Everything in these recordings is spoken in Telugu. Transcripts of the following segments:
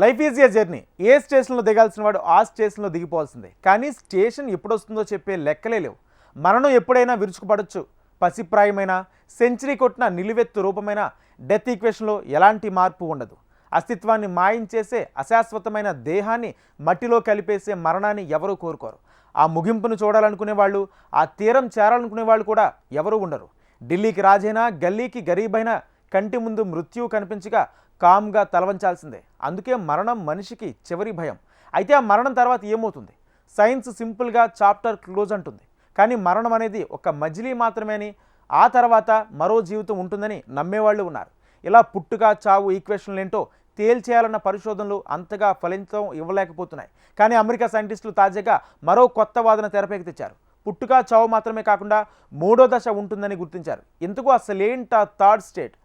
Life is a journey. ఏ స్టేషన్లో దిగాల్సిన వాడు ఆ స్టేషన్లో దిగిపోవాల్సిందే. కానీ స్టేషన్ ఎప్పుడు వస్తుందో చెప్పే లెక్కలే లేవు. మరణం ఎప్పుడైనా విరుచుకుపడొచ్చు. పసిప్రాయమైన సెంచరీ కొట్టిన నిలువెత్తు రూపమైన డెత్ ఈక్వేషన్లో ఎలాంటి మార్పు ఉండదు. అస్తిత్వాన్ని మాయించేసే అశాశ్వతమైన దేహాన్ని మట్టిలో కలిపేసే మరణాన్ని ఎవరూ కోరుకోరు. ఆ ముగింపును చూడాలనుకునే వాళ్ళు ఆ తీరం చేరాలనుకునే వాళ్ళు కూడా ఎవరూ ఉండరు. ఢిల్లీకి రాజైనా గల్లీకి గరీబైనా కంటి ముందు మృత్యువు కనిపించగా కామ్గా తలవంచాల్సిందే. అందుకే మరణం మనిషికి చివరి భయం. అయితే ఆ మరణం తర్వాత ఏమవుతుంది? సైన్స్ సింపుల్గా చాప్టర్ క్లోజ్ అంటుంది. కానీ మరణం అనేది ఒక మజిలీ మాత్రమే అని ఆ తర్వాత మరో జీవితం ఉంటుందని నమ్మేవాళ్ళు ఉన్నారు. ఇలా పుట్టుక చావు ఈక్వేషన్లు ఏంటో తేల్చేయాలన్న పరిశోధనలు అంతగా ఫలితం ఇవ్వలేకపోతున్నాయి. కానీ అమెరికా సైంటిస్టులు తాజాగా మరో కొత్త వాదన తెరపైకి తెచ్చారు. పుట్టుక చావు మాత్రమే కాకుండా మూడో దశ ఉంటుందని గుర్తించారు. ఇందుకు అసలేంట థర్డ్ స్టేట్?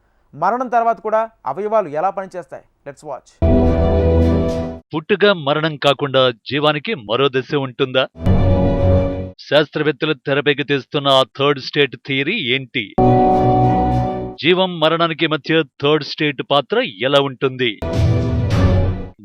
మరణం తర్వాత కూడా అవయవాలు ఎలా పనిచేస్తాయి? లెట్స్ వాచ్ పుట్టుక మరణం కాకుండా జీవానికి మరో దశ ఉంటుందా? శాస్త్రవేత్తలు తెరపైకి తెస్తున్న ఆ థర్డ్ స్టేట్ థియరీ ఏంటి? జీవం మరణానికి మధ్య థర్డ్ స్టేట్ పాత్ర ఎలా ఉంటుంది?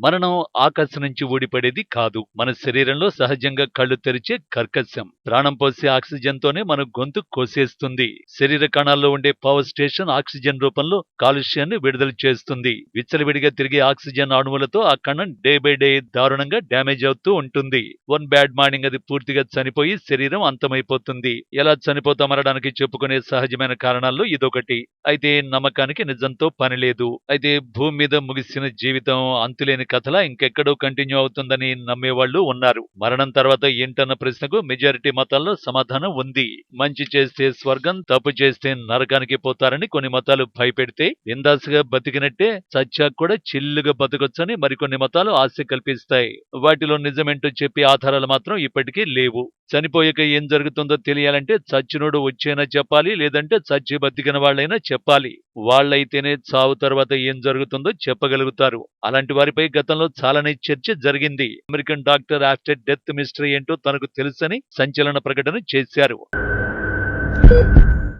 మరణం ఆకాశం నుంచి ఊడిపడేది కాదు. మన శరీరంలో సహజంగా కళ్ళు తెరిచే కర్కశం. ప్రాణం పోసే ఆక్సిజన్ తోనే మన గొంతు కోసేస్తుంది. శరీర కణాల్లో ఉండే పవర్ స్టేషన్ ఆక్సిజన్ రూపంలో కాలుష్యాన్ని విడుదల చేస్తుంది. విచ్చలవిడిగా తిరిగే ఆక్సిజన్ అణువులతో ఆ కణం డే బై డే దారుణంగా డ్యామేజ్ అవుతూ ఉంటుంది. వన్ బ్యాడ్ మార్నింగ్ అది పూర్తిగా చనిపోయి శరీరం అంతమైపోతుంది. ఎలా చనిపోతామనడానికి చెప్పుకునే సహజమైన కారణాల్లో ఇదొకటి. అయితే నమ్మకానికి నిజంతో పని లేదు. అయితే భూమి మీద ముగిసిన జీవితం అంతులేని కథలా ఇంకెక్కడో కంటిన్యూ అవుతుందని నమ్మేవాళ్ళు ఉన్నారు. మరణం తర్వాత ఏంటన్న ప్రశ్నకు మెజారిటీ మతాల్లో సమాధానం ఉంది. మంచి చేస్తే స్వర్గం తప్పు చేస్తే నరకానికి పోతారని కొన్ని మతాలు భయపెడితే ఇందాసుగా బతికినట్టే సత్యాక్ కూడా చిల్లుగా బతకొచ్చని మరికొన్ని మతాలు ఆశ కల్పిస్తాయి. వాటిలో నిజమేంటో చెప్పే ఆధారాలు మాత్రం ఇప్పటికీ లేవు. చనిపోయాక ఏం జరుగుతుందో తెలియాలంటే చచ్చినోడు వచ్చైనా చెప్పాలి లేదంటే చచ్చి బతికిన వాళ్ళైనా చెప్పాలి. వాళ్ళైతేనే చావు తర్వాత ఏం జరుగుతుందో చెప్పగలుగుతారు. అలాంటి వారిపై గతంలో చాలానే చర్చ జరిగింది. American doctor after death mystery ఏంటో తనకు తెలుసని సంచలన ప్రకటన చేశారు.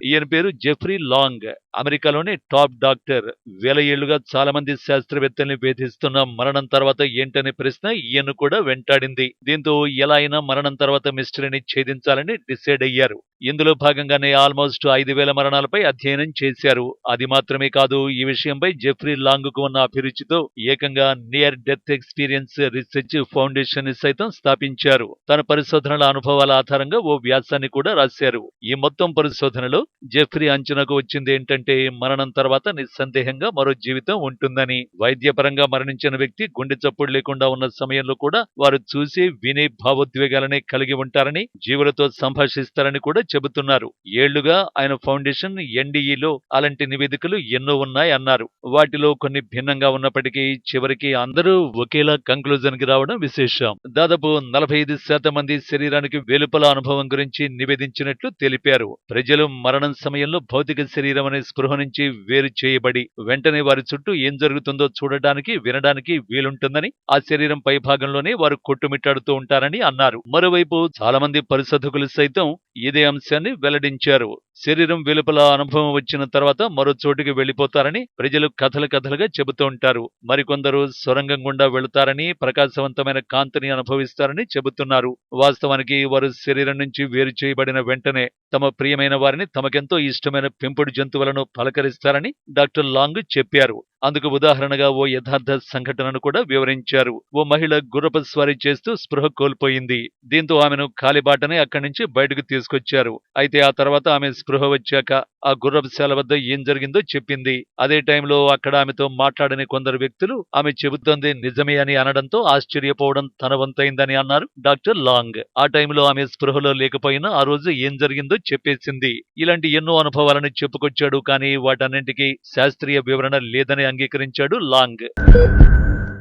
ఈయన పేరు జెఫ్రీ లాంగ్. అమెరికాలోని టాప్ డాక్టర్ వేల ఏళ్ళుగా చాలా మంది శాస్త్రవేత్తల్ని వేధిస్తున్న మరణం తర్వాత ఏంటనే ప్రశ్న ఈయన్ను కూడా వెంటాడింది. దీంతో ఎలా అయినా మరణం తర్వాత మిస్టరీని ఛేదించాలని డిసైడ్ అయ్యారు. ఇందులో భాగంగానే ఆల్మోస్ట్ ఐదు వేల మరణాలపై అధ్యయనం చేశారు. అది మాత్రమే కాదు ఈ విషయంపై జెఫ్రీ లాంగ్కు ఉన్న అభిరుచితో ఏకంగా నియర్ డెత్ ఎక్స్పీరియన్స్ రీసెర్చ్ ఫౌండేషన్ని సైతం స్థాపించారు. తన పరిశోధనల అనుభవాల ఆధారంగా ఓ వ్యాసాన్ని కూడా రాశారు. ఈ మొత్తం పరిశోధనలో జెఫ్రీ అంచనాకు వచ్చింది ఏంటంటే మరణం తర్వాత నిస్సందేహంగా మరో జీవితం ఉంటుందని. వైద్యపరంగా మరణించిన వ్యక్తి గుండె చప్పుడు లేకుండా ఉన్న సమయంలో కూడా వారు చూసి వినే భావోద్వేగాలనే కలిగి ఉంటారని జీవులతో సంభాషిస్తారని కూడా చెబుతున్నారు. ఏళ్ళుగా ఆయన ఫౌండేషన్ ఎన్డీఈలో అలాంటి నివేదికలు ఎన్నో ఉన్నాయి అన్నారు. వాటిలో కొన్ని భిన్నంగా ఉన్నప్పటికీ చివరికి అందరూ ఒకేలా కంక్లూజన్కి రావడం విశేషం. దాదాపు నలభై ఐదు శాతం మంది శరీరానికి వెలుపల అనుభవం గురించి నివేదించినట్లు తెలిపారు. ప్రజలు మరణం సమయంలో భౌతిక శరీరం అనే స్పృహ నుంచి వేరు చేయబడి వెంటనే వారి చుట్టూ ఏం జరుగుతుందో చూడడానికి వినడానికి వీలుంటుందని ఆ శరీరం పై భాగంలోనే వారు కొట్టుమిట్టాడుతూ ఉంటారని అన్నారు. మరోవైపు చాలా మంది పరిశోధకులు సైతం ఇదే అంశాన్ని వెల్లడించారు. శరీరం వెలుపల అనుభవం వచ్చిన తర్వాత మరో చోటుకి వెళ్ళిపోతారని ప్రజలు కథలు కథలుగా చెబుతూ ఉంటారు. మరికొందరు సొరంగం గుండా వెళుతారని ప్రకాశవంతమైన కాంతిని అనుభవిస్తారని చెబుతున్నారు. వాస్తవానికి వారు శరీరం నుంచి వేరు చేయబడిన వెంటనే తమ ప్రియమైన వారిని తమకెంతో ఇష్టమైన పెంపుడు జంతువులను పలకరిస్తారని డాక్టర్ లాంగ్ చెప్పారు. అందుకు ఉదాహరణగా ఓ యథార్థ సంఘటనను కూడా వివరించారు. ఓ మహిళ గుర్రపు స్వారీ చేస్తూ స్పృహ కోల్పోయింది. దీంతో ఆమెను కాలిబాటనే అక్కడి నుంచి బయటకు తీసుకొచ్చారు. అయితే ఆ తర్వాత ఆమె స్పృహ వచ్చాక ఆ గుర్రపుశాల వద్ద ఏం జరిగిందో చెప్పింది. అదే టైంలో అక్కడ ఆమెతో మాట్లాడని కొందరు వ్యక్తులు ఆమె చెబుతోంది నిజమే అని అనడంతో ఆశ్చర్యపోవడం తన వంతైందని అన్నారు డాక్టర్ లాంగ్. ఆ టైంలో ఆమె స్పృహలో లేకపోయినా ఆ రోజు ఏం జరిగిందో చెప్పేసింది. ఇలాంటి ఎన్నో అనుభవాలను చెప్పుకొచ్చాడు కానీ వాటన్నింటికీ శాస్త్రీయ వివరణ లేదని అంగీకరించాడు లాంగ్.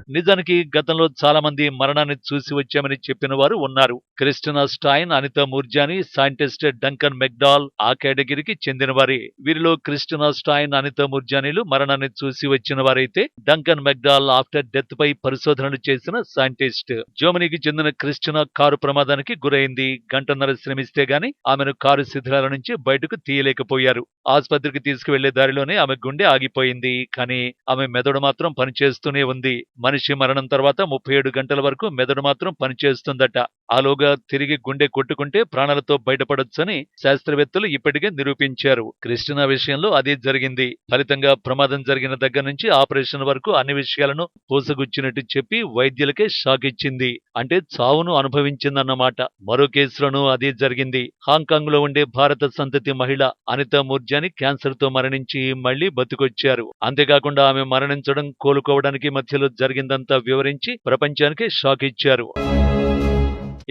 నిజానికి గతంలో చాలా మంది మరణాన్ని చూసి వచ్చామని చెప్పిన వారు ఉన్నారు. Christina Stein Anita Moorjani scientist Duncan MacDougall ఆ కేటగిరీకి చెందిన వారే వీరిలో క్రిస్టినా స్టైన్ అనితా మూర్జానీలు మరణాన్ని చూసి వచ్చిన వారైతే డంకన్ మెక్డాల్ ఆఫ్టర్ డెత్ పై పరిశోధనలు చేసిన సైంటిస్ట్. జర్మనీకి చెందిన క్రిస్టినా కారు ప్రమాదానికి గురైంది. గంటన్నర శ్రమిస్తే గాని ఆమెను కారు శిథిలాల నుంచి బయటకు తీయలేకపోయారు. ఆసుపత్రికి తీసుకువెళ్ళే దారిలోనే ఆమె గుండె ఆగిపోయింది. కానీ ఆమె మెదడు మాత్రం పనిచేస్తూనే ఉంది. మనిషి మనిషి మరణం తర్వాత ముప్పై ఏడు గంటల వరకు మెదడు మాత్రం పనిచేస్తుందట. ఆలోగా తిరిగి గుండె కొట్టుకుంటే ప్రాణాలతో బయటపడొచ్చని శాస్త్రవేత్తలు ఇప్పటికే నిరూపించారు. క్రిస్టినా విషయంలో అదే జరిగింది. ఫలితంగా ప్రమాదం జరిగిన దగ్గర నుంచి ఆపరేషన్ వరకు అన్ని విషయాలను పోసగుచ్చినట్టు చెప్పి వైద్యులకే షాక్ ఇచ్చింది. అంటే చావును అనుభవించిందన్నమాట. మరో కేసులోనూ అదే జరిగింది. హాంకాంగ్లో ఉండే భారత సంతతి మహిళ అనిత మూర్జాని క్యాన్సర్తో మరణించి మళ్ళీ బతికొచ్చారు. అంతేకాకుండా ఆమె మరణించడం కోలుకోవడానికి మధ్యలో జరిగిందంతా వివరించి ప్రపంచానికి షాక్ ఇచ్చారు.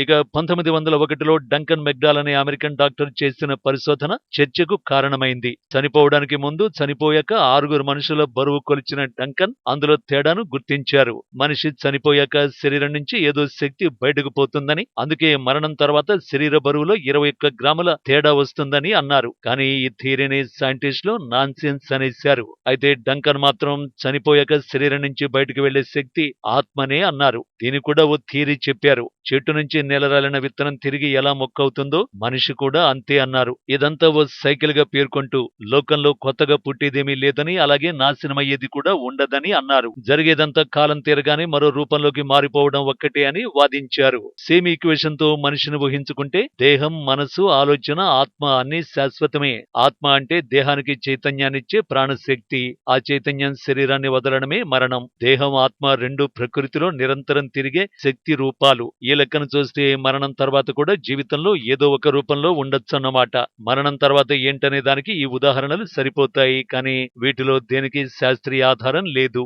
ఇక పంతొమ్మిది వందల ఒకటిలో డంకన్ మెగ్డాల్ అనే అమెరికన్ డాక్టర్ చేసిన పరిశోధన చర్చకు కారణమైంది. చనిపోవడానికి ముందు చనిపోయాక ఆరుగురు మనుషుల బరువు కొలిచిన డంకన్ అందులో తేడాను గుర్తించారు. మనిషి చనిపోయాక శరీరం నుంచి ఏదో శక్తి బయటకు పోతుందని అందుకే మరణం తర్వాత శరీర బరువులో ఇరవై ఒక్క గ్రాముల తేడా వస్తుందని అన్నారు. కానీ ఈ థియరీని సైంటిస్టులు నాన్సెన్స్ అనేశారు. అయితే డంకన్ మాత్రం చనిపోయాక శరీరం నుంచి బయటకు వెళ్ళే శక్తి ఆత్మనే అన్నారు. దీని కూడా ఓ థియరీ చెప్పారు. చెట్టు నుంచి నెలరాలిన విత్తనం తిరిగి ఎలా మొక్కవుతుందో మనిషి కూడా అంతే అన్నారు. ఇదంతా ఓ సైకిల్గా పేర్కొంటూ లోకంలో కొత్తగా పుట్టేదేమీ లేదని అలాగే నాశనమయ్యేది కూడా ఉండదని అన్నారు. జరిగేదంతా కాలం తీరగానే మరో రూపంలోకి మారిపోవడం ఒక్కటే అని వాదించారు. సేమ్ ఈక్వేషన్తో మనిషిని ఊహించుకుంటే దేహం మనసు ఆలోచన ఆత్మ అన్ని శాశ్వతమే. ఆత్మ అంటే దేహానికి చైతన్యాన్నిచ్చే ప్రాణశక్తి. ఆ చైతన్యం శరీరాన్ని వదలడమే మరణం. దేహం ఆత్మ రెండు ప్రకృతిలో నిరంతరం తిరిగే శక్తి రూపాలు. ఈ లెక్కను చూస్తే మరణం తర్వాత కూడా జీవితంలో ఏదో ఒక రూపంలో ఉండొచ్చన్నమాట. మరణం తర్వాత ఏంటనే దానికి ఈ ఉదాహరణలు సరిపోతాయి కానీ వీటిలో దేనికి శాస్త్రీయ ఆధారం లేదు.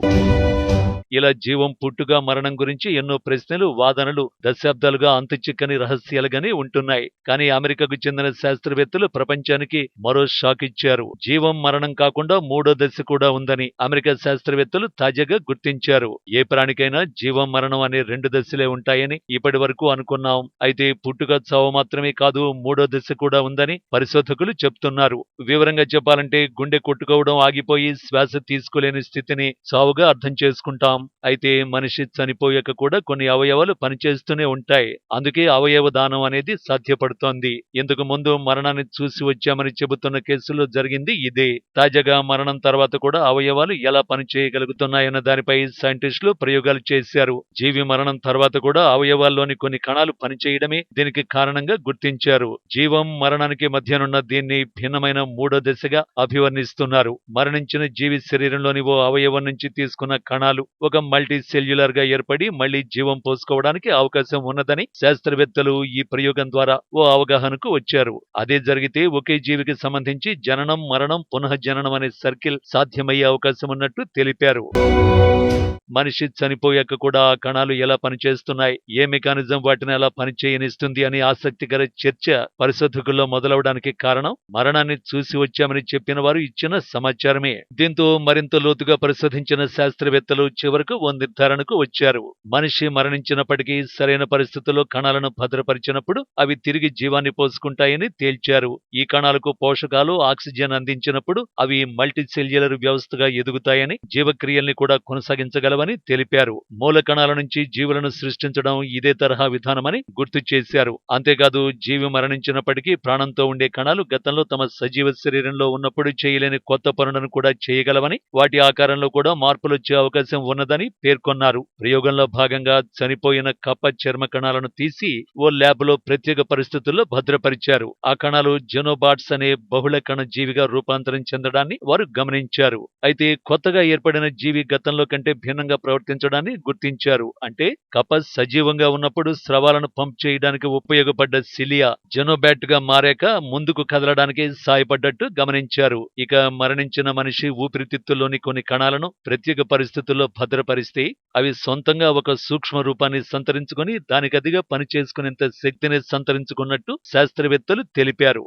ఇలా జీవం పుట్టుగా మరణం గురించి ఎన్నో ప్రశ్నలు వాదనలు దశాబ్దాలుగా అంతుచిక్కని రహస్యాలుగానే ఉంటున్నాయి. కానీ అమెరికాకు చెందిన శాస్త్రవేత్తలు ప్రపంచానికి మరో షాక్ ఇచ్చారు. జీవం మరణం కాకుండా మూడో దశ కూడా ఉందని అమెరికా శాస్త్రవేత్తలు తాజాగా గుర్తించారు. ఏ ప్రాణికైనా జీవం మరణం అనే రెండు దశలే ఉంటాయని ఇప్పటి వరకు అనుకున్నాం. అయితే పుట్టుక చావు మాత్రమే కాదు మూడో దశ కూడా ఉందని పరిశోధకులు చెప్తున్నారు. వివరంగా చెప్పాలంటే గుండె కొట్టుకోవడం ఆగిపోయి శ్వాస తీసుకోలేని స్థితిని చావుగా అర్థం చేసుకుంటాం. అయితే మనిషి చనిపోయాక కూడా కొన్ని అవయవాలు పనిచేస్తూనే ఉంటాయి. అందుకే అవయవ దానం అనేది సాధ్యపడుతోంది. ఇంతకు ముందు మరణాన్ని చూసి వచ్చామని చెబుతున్న కేసులో జరిగింది ఇదే. తాజాగా మరణం తర్వాత కూడా అవయవాలు ఎలా పనిచేయగలుగుతున్నాయన్న దానిపై సైంటిస్టులు ప్రయోగాలు చేశారు. జీవి మరణం తర్వాత కూడా అవయవాల్లోని కొన్ని కణాలు పనిచేయడమే దీనికి కారణంగా గుర్తించారు. జీవం మరణానికి మధ్యనున్న దీన్ని భిన్నమైన మూడో దశగా అభివర్ణిస్తున్నారు. మరణించిన జీవి శరీరంలోని ఓ అవయవం నుంచి తీసుకున్న కణాలు ఒక మల్టీ సెల్యులర్గా ఏర్పడి మళ్ళీ జీవం పోసుకోవడానికి అవకాశం ఉన్నదని శాస్త్రవేత్తలు ఈ ప్రయోగం ద్వారా ఓ అవగాహనకు వచ్చారు. అదే జరిగితే ఒకే జీవికి సంబంధించి జననం మరణం పునఃజననం అనే సర్కిల్ సాధ్యమయ్యే అవకాశం ఉన్నట్టు తెలిపారు. మనిషి చనిపోయాక కూడా ఆ కణాలు ఎలా పనిచేస్తున్నాయి ఏ మెకానిజం వాటిని ఎలా పనిచేయనిస్తుంది అని ఆసక్తికర చర్చ పరిశోధకుల్లో మొదలవడానికి కారణం మరణాన్ని చూసి వచ్చామని చెప్పిన వారు ఇచ్చిన సమాచారమే. దీంతో మరింత లోతుగా పరిశోధించిన శాస్త్రవేత్తలు చివరి వరకు ఓ నిర్ధారణకు వచ్చారు. మనిషి మరణించినప్పటికీ సరైన పరిస్థితుల్లో కణాలను భద్రపరిచినప్పుడు అవి తిరిగి జీవాన్ని పోసుకుంటాయని తేల్చారు. ఈ కణాలకు పోషకాలు ఆక్సిజన్ అందించినప్పుడు అవి మల్టీసెల్యులర్ వ్యవస్థగా ఎదుగుతాయని జీవక్రియల్ని కూడా కొనసాగించగలవని తెలిపారు. మూల కణాల నుంచి జీవులను సృష్టించడం ఇదే తరహా విధానమని గుర్తు చేశారు. అంతేకాదు జీవి మరణించినప్పటికీ ప్రాణంతో ఉండే కణాలు గతంలో తమ సజీవ శరీరంలో ఉన్నప్పుడు చేయలేని కొత్త పనులను కూడా చేయగలవని వాటి ఆకారంలో కూడా మార్పులు వచ్చే అవకాశం ఉన్నదని పేర్కొన్నారు. ప్రయోగంలో భాగంగా చనిపోయిన కప్ప చర్మ కణాలను తీసి ఓ ల్యాబ్లో ప్రత్యేక పరిస్థితుల్లో భద్రపరిచారు. ఆ కణాలు జెనోబాట్స్ అనే బహుళ కణ జీవిగా రూపాంతరం చెందడాన్ని వారు గమనించారు. అయితే కొత్తగా ఏర్పడిన జీవి గతంలో కంటే భిన్నంగా ప్రవర్తించడాన్ని గుర్తించారు. అంటే కప సజీవంగా ఉన్నప్పుడు స్రవాలను పంప్ చేయడానికి ఉపయోగపడ్డ సిలియా జెనోబాట్గా మారాక ముందుకు కదలడానికి సాయపడ్డట్టు గమనించారు. ఇక మరణించిన మనిషి ఊపిరితిత్తుల్లోని కొన్ని కణాలను ప్రత్యేక పరిస్థితుల్లో భద్ర భద్రపరిస్తే అవి సొంతంగా ఒక సూక్ష్మ రూపాన్ని సంతరించుకొని దానికదిగా పనిచేసుకునేంత శక్తిని సంతరించుకున్నట్టు శాస్త్రవేత్తలు తెలిపారు.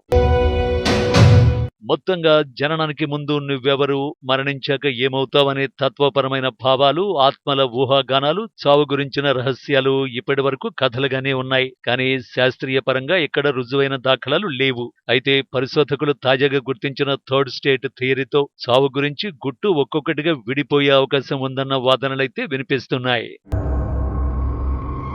మొత్తంగా జననానికి ముందు నువ్వెవరు మరణించాక ఏమవుతావనే తత్వపరమైన భావాలు ఆత్మల ఊహాగానాలు చావు గురించిన రహస్యాలు ఇప్పటి వరకు కథలుగానే ఉన్నాయి. కానీ శాస్త్రీయ పరంగా ఎక్కడ రుజువైన దాఖలాలు లేవు. అయితే పరిశోధకులు తాజాగా గుర్తించిన థర్డ్ స్టేట్ థియరీతో చావు గురించి గుట్టు ఒక్కొక్కటిగా విడిపోయే అవకాశం ఉందన్న వాదనలైతే వినిపిస్తున్నాయి.